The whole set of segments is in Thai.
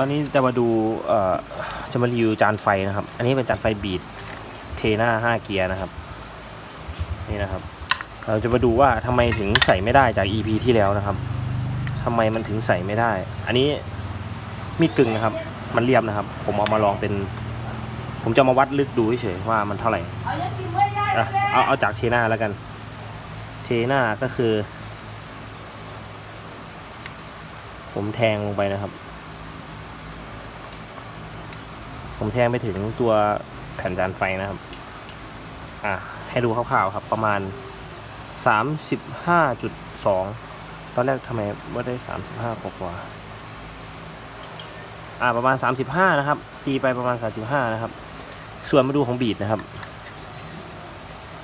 ตอนนี้จะมาดูเอ่อจะมารีวิวจานไฟนะครับ อันนี้เป็นจานไฟบีดเทหน้า5เกียร์นะครับ นี่นะครับ เราจะมาดูว่าทำไมถึงใส่ไม่ได้จาก EP ที่แล้วนะครับทำไมมันถึงใส่ไม่ได้ อันนี้มีดกึ่งนะครับ มันเรียบนะครับ ผมเอามาลองเป็น ผมจะมาวัดลึกดูเฉยๆว่ามันเท่าไหร่เอาเอาจากเทน้าแล้วกัน เทน้าก็คือ ผมแทงลงไปนะครับ ผมแทงไปถึงตัวแผ่นจานไฟนะครับ อะให้ดูคร่าวๆครับ ประมาณสามสิบห้าจุดสองตอนแรกทำไมว่าได้สามสิบห้ากว่า อ่าประมาณสามสิบห้านะครับ ตีไปประมาณสามสิบห้านะครับ ส่วนมาดูของบีดนะครับ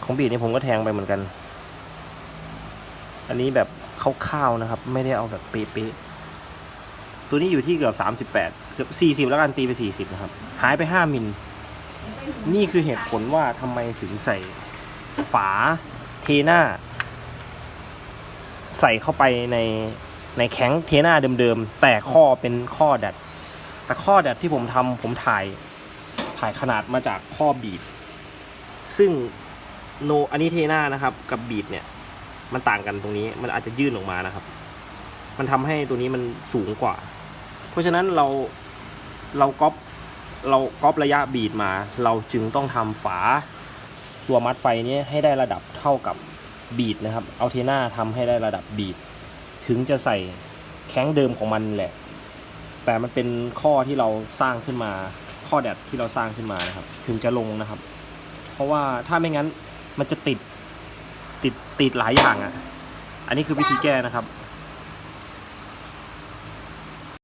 ของบีดนี่ผมก็แทงไปเหมือนกัน อันนี้แบบคร่าวๆนะครับ ไม่ได้เอาแบบเป๊ะๆตัวนี้อยู่ที่เกือบสามสิบแปด เกือบสี่สิบแล้วกันตีไปสี่สิบนะครับ หายไปห้ามิล นี่คือเหตุผลว่าทำไมถึงใส่ฝาเทน้าใส่เข้าไปในในแข็งเทน้าเดิมๆ แต่ข้อเป็นข้อดัด แต่ข้อดัดที่ผมทำผมถ่ายถ่ายขนาดมาจากข้อบีดซึ่งโนอันนี้เทน้านะครับ กับบีดเนี่ย มันต่างกันตรงนี้มันอาจจะยื่นออกมานะครับ มันทำให้ตัวนี้มันสูงกว่า เพราะฉะนั้นเรา เราก๊อปเราก๊อประยะบีดมา เราจึงต้องทำฝาตัวมัดไฟนี้ให้ได้ระดับเท่ากับบีดนะครับ เอาเทน่าทำให้ได้ระดับบีด ถึงจะใส่แข้งเดิมของมันแหละ แต่มันเป็นข้อที่เราสร้างขึ้นมา ข้อแดดที่เราสร้างขึ้นมานะครับ ถึงจะลงนะครับ เพราะว่าถ้าไม่งั้นมันจะติดติดติดหลายอย่างอะ่ะ อันนี้คือวิธีแก้นะครับ